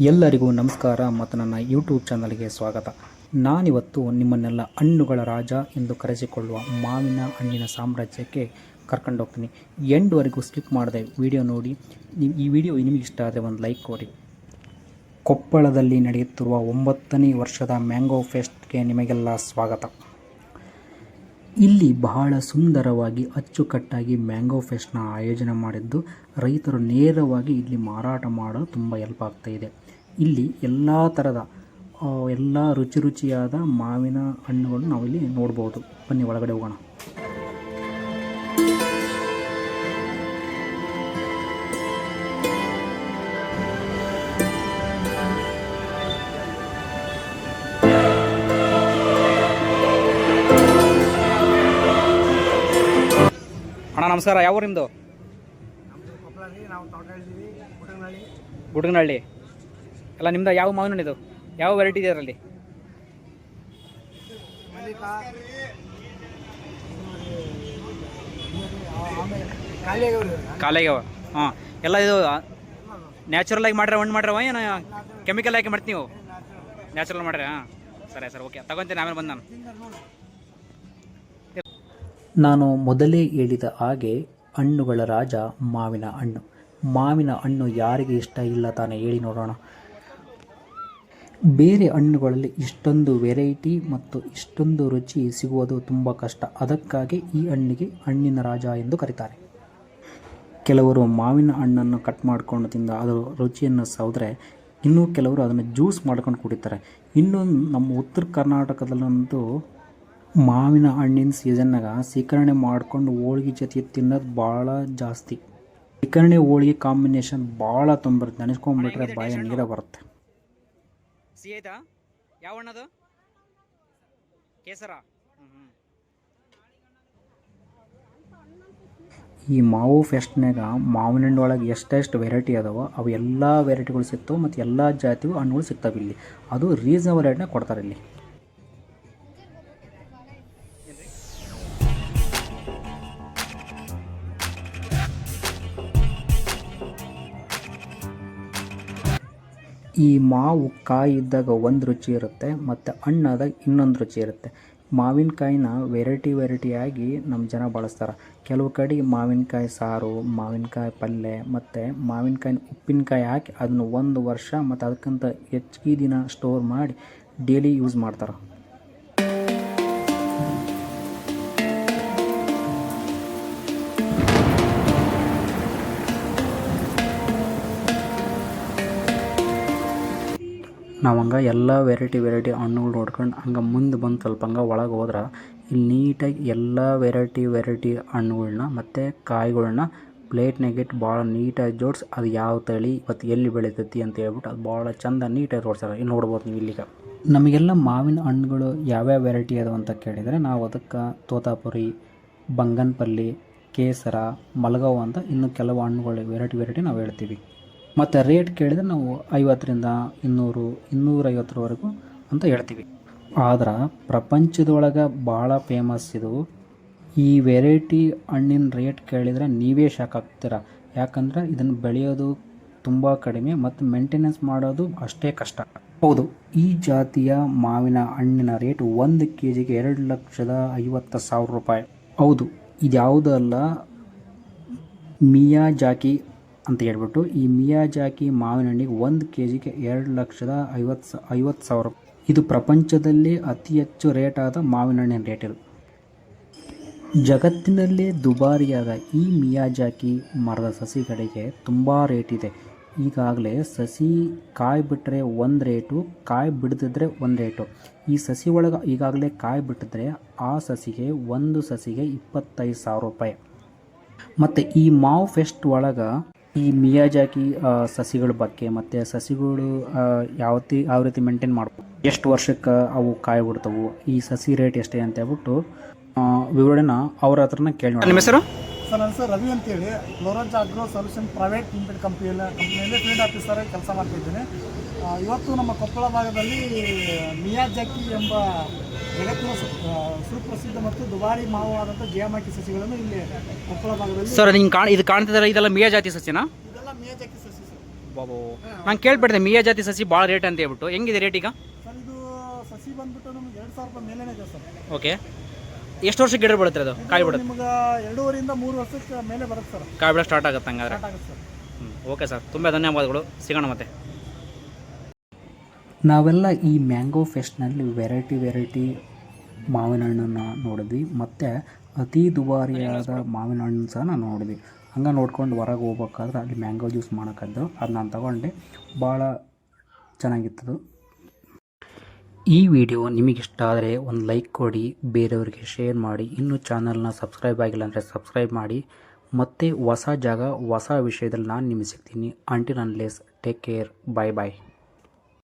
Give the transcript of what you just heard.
ಎಲ್ಲರಿಗೂ ನಮಸ್ಕಾರ ಮತ್ತು ನನ್ನ ಯೂಟ್ಯೂಬ್ ಚಾನಲ್ಗೆ ಸ್ವಾಗತ. ನಾನಿವತ್ತು ನಿಮ್ಮನ್ನೆಲ್ಲ ಹಣ್ಣುಗಳ ರಾಜ ಎಂದು ಕರೆಸಿಕೊಳ್ಳುವ ಮಾವಿನ ಹಣ್ಣಿನ ಸಾಮ್ರಾಜ್ಯಕ್ಕೆ ಕರ್ಕೊಂಡೋಗ್ತೀನಿ ಎಂಡ್ವರೆಗೂ ಸ್ಕಿಪ್ ಮಾಡಿದೆ ವಿಡಿಯೋ ನೋಡಿ. ಈ ವಿಡಿಯೋ ನಿಮಗೆ ಇಷ್ಟ ಆದರೆ ಒಂದು ಲೈಕ್ ಕೊಡಿ. ಕೊಪ್ಪಳದಲ್ಲಿ ನಡೆಯುತ್ತಿರುವ ಒಂಬತ್ತನೇ ವರ್ಷದ ಮ್ಯಾಂಗೋ ಫೆಸ್ಟ್ಗೆ ನಿಮಗೆಲ್ಲ ಸ್ವಾಗತ. ಇಲ್ಲಿ ಬಹಳ ಸುಂದರವಾಗಿ ಅಚ್ಚುಕಟ್ಟಾಗಿ ಮ್ಯಾಂಗೋ ಫೆಸ್ಟ್ನ ಆಯೋಜನೆ ಮಾಡಿದ್ದು ರೈತರು ನೇರವಾಗಿ ಇಲ್ಲಿ ಮಾರಾಟ ಮಾಡಲು ತುಂಬ ಹೆಲ್ಪ್ ಆಗ್ತಾ ಇದೆ. ಇಲ್ಲಿ ಎಲ್ಲ ಥರದ ಆ, ಎಲ್ಲ ರುಚಿ ರುಚಿಯಾದ ಮಾವಿನ ಹಣ್ಣುಗಳನ್ನು ನಾವಿಲ್ಲಿ ನೋಡ್ಬೋದು. ಬನ್ನಿ ಒಳಗಡೆ ಹೋಗೋಣ. ಅಣ್ಣ ನಮಸ್ಕಾರ. ಯಾವ ಊರು ನಿಮ್ಮದು ಗುಡಗನಹಳ್ಳಿ ಎಲ್ಲ ನಿಮ್ದು ಯಾವ ಮಾವಿನ ಇದು ಯಾವ ವೆರೈಟಿ ಇದೆ ಅದರಲ್ಲಿ? ಕಾಲೇಗವ ಹಾಂ. ಎಲ್ಲ ಇದು ನ್ಯಾಚುರಲ್ ಆಗಿ ಮಾಡ್ರೆ ಹಣ್ಣು ಮಾಡ್ರವ ಏನು ಕೆಮಿಕಲ್ ಹಾಕಿ ಮಾಡ್ತೀವಿ ನೀವು? ನ್ಯಾಚುರಲ್ ಮಾಡ್ರೆ ಹಾಂ. ಸರಿ ಸರ್. ಓಕೆ ತಗೊಂತೀನಿ. ಆಮೇಲೆ ಬಂದು ನಾನು. ನಾನು ಮೊದಲೇ ಹೇಳಿದ ಹಾಗೆ ಹಣ್ಣುಗಳ ರಾಜ ಮಾವಿನ ಹಣ್ಣು. ಮಾವಿನ ಹಣ್ಣು ಯಾರಿಗೆ ಇಷ್ಟ ಇಲ್ಲ ತಾನೇ ಹೇಳಿ ನೋಡೋಣ. ಬೇರೆ ಹಣ್ಣುಗಳಲ್ಲಿ ಇಷ್ಟೊಂದು ವೆರೈಟಿ ಮತ್ತು ಇಷ್ಟೊಂದು ರುಚಿ ಸಿಗುವುದು ತುಂಬ ಕಷ್ಟ. ಅದಕ್ಕಾಗಿ ಈ ಹಣ್ಣಿಗೆ ಹಣ್ಣಿನ ರಾಜ ಎಂದು ಕರೀತಾರೆ. ಕೆಲವರು ಮಾವಿನ ಹಣ್ಣನ್ನು ಕಟ್ ಮಾಡ್ಕೊಂಡು ತಿಂದ ಅದರ ರುಚಿಯನ್ನು ಸವಿದ್ರೆ ಇನ್ನೂ ಕೆಲವರು ಅದನ್ನು ಜ್ಯೂಸ್ ಮಾಡ್ಕೊಂಡು ಕುಡಿತಾರೆ. ಇನ್ನೊಂದು ನಮ್ಮ ಉತ್ತರ ಕರ್ನಾಟಕದಲ್ಲಂತೂ ಮಾವಿನ ಹಣ್ಣಿನ ಸೀಸನ್ನಾಗ ಸೀಕರಣೆ ಮಾಡ್ಕೊಂಡು ಹೋಳ್ಗೆ ಜೊತೆ ತಿನ್ನೋದು ಭಾಳ ಜಾಸ್ತಿ. ಸೀಕರಣೆ ಹೋಳಿಗೆ ಕಾಂಬಿನೇಷನ್ ಭಾಳ ತೊಂಬರುತ್ತೆ. ನೆನೆಸ್ಕೊಂಡ್ಬಿಟ್ರೆ ಬಾಯ ನೀರ ಬರುತ್ತೆ. ಸಿಹಿ ಆಯ್ತಾ? ಯಾವ ಹಣ್ಣದು ಕೇಸರ? ಈ ಮಾವು ಫೆಸ್ಟ್ನಾಗ ಮಾವಿನ ಹಣ್ಣು ಒಳಗೆ ಎಷ್ಟೆಷ್ಟು ವೆರೈಟಿ ಅದಾವ ಅವು ಎಲ್ಲ ವೆರೈಟಿಗಳು ಸಿಗ್ತಾವೆ ಮತ್ತು ಎಲ್ಲ ಜಾತಿವು ಹಣ್ಣುಗಳು ಸಿಗ್ತಾವೆ ಇಲ್ಲಿ. ಅದು ರೀಸನಬಲ್ ರೇಟ್ನಾಗ ಕೊಡ್ತಾರೆ ಇಲ್ಲಿ. ಈ ಮಾವು ಕಾಯಿ ಇದ್ದಾಗ ಒಂದು ರುಚಿ ಇರುತ್ತೆ, ಮತ್ತು ಹಣ್ಣಾದಾಗ ಇನ್ನೊಂದು ರುಚಿ ಇರುತ್ತೆ. ಮಾವಿನಕಾಯಿನ ವೆರೈಟಿ ವೆರೈಟಿಯಾಗಿ ನಮ್ಮ ಜನ ಬಳಸ್ತಾರೆ. ಕೆಲವು ಕಡೆ ಮಾವಿನಕಾಯಿ ಸಾರು, ಮಾವಿನಕಾಯಿ ಪಲ್ಯ ಮತ್ತು ಮಾವಿನಕಾಯಿನ ಉಪ್ಪಿನಕಾಯಿ ಹಾಕಿ ಅದನ್ನು ಒಂದು ವರ್ಷ ಮತ್ತು ಅದಕ್ಕಿಂತ ಹೆಚ್ಚಿಗೆ ದಿನ ಸ್ಟೋರ್ ಮಾಡಿ ಡೈಲಿ ಯೂಸ್ ಮಾಡ್ತಾರೆ. ನಾವು ಹಂಗೆ ಎಲ್ಲ ವೆರೈಟಿ ವೆರೈಟಿ ಹಣ್ಣುಗಳು ನೋಡ್ಕೊಂಡು ಹಂಗೆ ಮುಂದೆ ಬಂದು ಸ್ವಲ್ಪ ಹಂಗೆ ಒಳಗೆ ಹೋದ್ರೆ ಇಲ್ಲಿ ನೀಟಾಗಿ ಎಲ್ಲ ವೆರೈಟಿ ವೆರೈಟಿ ಹಣ್ಣುಗಳನ್ನ ಮತ್ತು ಕಾಯಿಗಳ್ನ ಪ್ಲೇಟ್ನಾಗೆ ಇಟ್ಟು ಭಾಳ ನೀಟಾಗಿ ಜೋಡಿಸಿ ಅದು ಯಾವ ತಳಿ ಮತ್ತು ಎಲ್ಲಿ ಬೆಳಿತೈತಿ ಅಂತ ಹೇಳ್ಬಿಟ್ಟು ಅದು ಭಾಳ ಚಂದ ನೀಟಾಗಿ ತೋರಿಸ್ತಾರೆ ಇಲ್ಲಿ ನೋಡ್ಬೋದು ನೀವು ಇಲ್ಲಿಗೆ. ನಮಗೆಲ್ಲ ಮಾವಿನ ಹಣ್ಣುಗಳು ಯಾವ್ಯಾವ ವೆರೈಟಿ ಅದಾವ ಅಂತ ಕೇಳಿದರೆ ನಾವು ಅದಕ್ಕೆ ತೋತಾಪುರಿ, ಬಂಗನ್ಪಲ್ಲಿ, ಕೇಸರ ಮಲಗವು ಅಂತ ಇನ್ನು ಕೆಲವು ಹಣ್ಣುಗಳು ವೆರೈಟಿ ವೆರೈಟಿ ನಾವು ಹೇಳ್ತೀವಿ. ಮತ್ತು ರೇಟ್ ಕೇಳಿದರೆ ನಾವು ಐವತ್ತರಿಂದ ಇನ್ನೂರು, ಇನ್ನೂರೈವತ್ತರವರೆಗೂ ಅಂತ ಹೇಳ್ತೀವಿ. ಆದ್ರೆ ಪ್ರಪಂಚದೊಳಗೆ ಭಾಳ ಫೇಮಸ್ ಇದು. ಈ ವೆರೈಟಿ ಹಣ್ಣಿನ ರೇಟ್ ಕೇಳಿದರೆ ನೀವೇ ಶಾಕ್ ಆಗ್ತೀರ. ಯಾಕಂದರೆ ಇದನ್ನು ಬೆಳೆಯೋದು ತುಂಬ ಕಡಿಮೆ ಮತ್ತು ಮೇಂಟೆನೆನ್ಸ್ ಮಾಡೋದು ಅಷ್ಟೇ ಕಷ್ಟ. ಹೌದು, ಈ ಜಾತಿಯ ಮಾವಿನ ಹಣ್ಣಿನ ರೇಟ್ ಒಂದು ಕೆ ಜಿಗೆ ಎರಡು ಲಕ್ಷದ ಐವತ್ತು ಸಾವಿರ ರೂಪಾಯಿ. ಹೌದು ಇದ್ಯಾವುದಲ್ಲ ಮಿಯಾ ಮಿಯಾಜಾಕಿ ಅಂತ ಹೇಳ್ಬಿಟ್ಟು ಈ ಮಿಯಾಜಾಕಿ ಮಾವಿನ ಹಣ್ಣಿಗೆ ಒಂದು ಕೆ ಜಿಗೆ ಎರಡು ಲಕ್ಷದ ಐವತ್ತು ಸ ಐವತ್ತು ಸಾವಿರ ಇದು ಪ್ರಪಂಚದಲ್ಲಿ ಅತಿ ಹೆಚ್ಚು ರೇಟ್ ಆದ ಮಾವಿನ ಹಣ್ಣಿನ ರೇಟ್ ಇದು. ಜಗತ್ತಿನಲ್ಲೇ ದುಬಾರಿಯಾದ ಈ ಮಿಯಾಜಾಕಿ ಮರದ ಸಸಿಗಳಿಗೆ ತುಂಬ ರೇಟ್ ಇದೆ. ಈಗಾಗಲೇ ಸಸಿ ಕಾಯಿ ಬಿಟ್ಟರೆ ಒಂದು ರೇಟು ಕಾಯಿ ಬಿಡದಿದ್ರೆ ಒಂದು ರೇಟು ಈ ಸಸಿ ಒಳಗೆ ಈಗಾಗಲೇ ಕಾಯಿ ಬಿಟ್ಟಿದ್ರೆ ಆ ಸಸಿಗೆ ಒಂದು ಸಸಿಗೆ ಇಪ್ಪತ್ತೈದು ಸಾವಿರ ರೂಪಾಯಿ. ಮತ್ತು ಈ ಮಾವು ಫೆಸ್ಟ್ ಒಳಗೆ ಈ ಮಿಯಾಜಾಕಿ ಸಸಿಗಳ ಬಗ್ಗೆ ಮತ್ತು ಸಸಿಗಳು ಆ, ಯಾವ ರೀತಿ ಯಾವ ರೀತಿ ಮೇಂಟೈನ್ ಮಾಡ್ಬೋದು ಎಷ್ಟು ವರ್ಷಕ್ಕೆ ಅವು ಕಾಯಿ ಬಿಡ್ತವು ಈ ಸಸಿ ರೇಟ್ ಎಷ್ಟೇ ಅಂತ ಹೇಳ್ಬಿಟ್ಟು ವಿವರಣೆನ ಅವ್ರ ಹತ್ರನ ಕೇಳಿ ನಿಮ್ಮ ಹೆಸರು? ಸರ್ ನನ್ನ ಸರ್ ರವಿ ಅಂತೇಳಿ. Lawrence agro solution private limited ಕಂಪ್ನಿಯಲ್ಲಿ ಕಂಪ್ನಿಯಲ್ಲಿ ಫೀಲ್ಡ್ ಆಫೀಸರ್ ಆಗಿ ಕೆಲಸ ಮಾಡ್ತಿದ್ದೇನೆ. ಇವತ್ತು ನಮ್ಮ ಕೊಪ್ಪಳ ಭಾಗದಲ್ಲಿ ಮಿಯಾಜಾಕಿ ಎಂಬ ಜಗತ್ತಿನ ಸುಪ್ರಸಿದ್ಧ ಮತ್ತು ದುಬಾರಿ ಮಾವು ಆದಂಥ ಜಿಯಾಮಾಕಿ ಸಸಿಗಳನ್ನು ಇಲ್ಲಿ ಕೊಪ್ಪಳ ಭಾಗದಲ್ಲಿ ಸರ್ ನಿಂಗೆ ಕಾಣ ಇದು ಕಾಣ್ತಿದ್ರೆ ಇದೆಲ್ಲ ಮಿಯಾ ಜಾತಿ ಸಸ್ಯನಾ? ಇದೆಲ್ಲ ಮಿಯಾಜಾಕಿ ಸಸಿ ಸರ್. ಬಾಬು. ನಾನು ಕೇಳ್ಬಿಡ್ದೆ ಮಿಯಾ ಜಾತಿ ಸಸಿ ಭಾಳ ರೇಟ್ ಅಂತ ಹೇಳ್ಬಿಟ್ಟು. ಹೆಂಗಿದೆ ರೇಟ್ ಈಗ? ಸರ್ ಇದು ಸಸಿ ಬಂದ್ಬಿಟ್ಟು ನಮ್ಗೆ ಎರಡು ಸಾವಿರ ರೂಪಾಯಿ ಮೇಲೇ ಇದೆ ಸರ್. ಓಕೆ. ಎಷ್ಟು ವರ್ಷಕ್ಕೆ ಗಿಡ ಬಿಡುತ್ತೆ ಅದು? ಕಾಯಿ ಬಿಡುತ್ತೆ ನಿಮ್ಗೆ ಎರಡೂವರೆಯಿಂದ ಮೂರು ವರ್ಷಕ್ಕೆ ಮೇಲೆ ಬರುತ್ತೆ ಸರ್. ಕಾಯಿ ಬಿಡ ಸ್ಟಾರ್ಟ್ ಆಗುತ್ತೆ ಹಂಗಾದ್ರೆ ಸ್ಟಾರ್ಟ್ ಆಗುತ್ತೆ ಸರ್. ಹ್ಞೂ ಓಕೆ ಸರ್. ತುಂಬ ಧನ್ಯವಾದಗಳು. ಸಿಗೋಣ ಮತ್ತೆ. ನಾವೆಲ್ಲ ಈ ಮ್ಯಾಂಗೋ ಫೆಸ್ಟ್ನಲ್ಲಿ ವೆರೈಟಿ ವೆರೈಟಿ ಮಾವಿನ ಹಣ್ಣನ್ನು ನೋಡಿದ್ವಿ. ಮತ್ತು ಅತಿ ದುಬಾರಿಯಾದ ಮಾವಿನ ಹಣ್ಣು ಸಹ ನಾನು ನೋಡಿದ್ವಿ. ಹಂಗೆ ನೋಡ್ಕೊಂಡು ಹೊರಗೆ ಹೋಗ್ಬೇಕಾದ್ರೆ ಅಲ್ಲಿ ಮ್ಯಾಂಗೋ ಜ್ಯೂಸ್ ಮಾಡೋಕ್ಕದ್ದು ಅದು ನಾನು ತಗೊಂಡೆ. ಭಾಳ ಚೆನ್ನಾಗಿತ್ತದು. ಈ ವಿಡಿಯೋ ನಿಮಗಿಷ್ಟ ಆದರೆ ಒಂದು ಲೈಕ್ ಕೊಡಿ, ಬೇರೆಯವರಿಗೆ ಶೇರ್ ಮಾಡಿ. ಇನ್ನೂ ಚಾನಲ್ನ ಸಬ್ಸ್ಕ್ರೈಬ್ ಆಗಿಲ್ಲ ಅಂದರೆ ಸಬ್ಸ್ಕ್ರೈಬ್ ಮಾಡಿ. ಮತ್ತು ಹೊಸ ಜಾಗ, ಹೊಸ ವಿಷಯದಲ್ಲಿ ನಾನು ನಿಮಗೆ ಸಿಗ್ತೀನಿ. Until unless take care bye bye